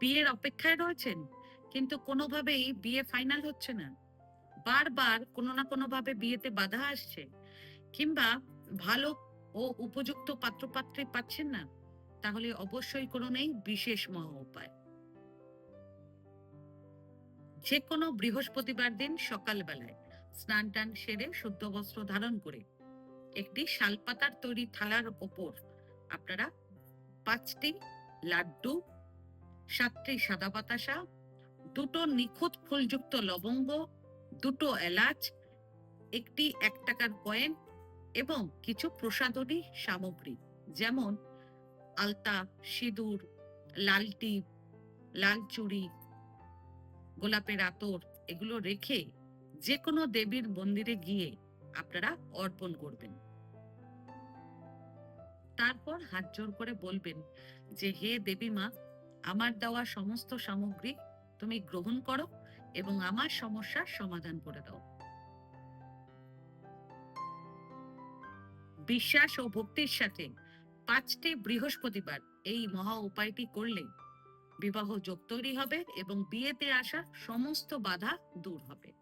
বিয়ের অপেক্ষায় রয়েছেন, কিন্তু কোনোভাবেই বিয়ে ফাইনাল হচ্ছে না। বারবার কোনো না কোনো ভাবে বিয়েতে বাধা আসছে, কিংবা ভালো ও উপযুক্ত পাত্রপাত্রী পাচ্ছেন না, তাহলে অবশ্যই কোনো নেই বিশেষ মহা উপায়। যে কোনো বৃহস্পতিবার দিন সকালবেলায় স্নান টান সেরে শুদ্ধ বস্ত্র ধারণ করে একটি শালপাতার তৈরি থালার ওপর আপনারা পাঁচটি লাড্ডু সাতটি সাদা বাতাসা, দুটো নিখুঁত ফুলযুক্ত লবঙ্গ, দুটো এলাচ, একটি এক টাকার কয়েন এবং কিছু প্রসাদনী সামগ্রী। যেমন আলতা, সিঁদুর, লাল টিপ, লাল চুড়ি, গোলাপের আতর এগুলো রেখে যে কোনো দেবীর মন্দিরে গিয়ে আপনারা অর্পণ করবেন। তারপর হাত জোর করে বলবেন যে, হে দেবী মা আমার দেওয়া সমস্ত সামগ্রী তুমি গ্রহণ করো এবং আমার সমস্যার সমাধান করে দাও। বিশ্বাস ও ভক্তির সাথে পাঁচটি বৃহস্পতিবার এই মহা উপায়টি করলে বিবাহ যোগ তৈরি হবে এবং বিয়েতে আসা সমস্ত বাধা দূর হবে।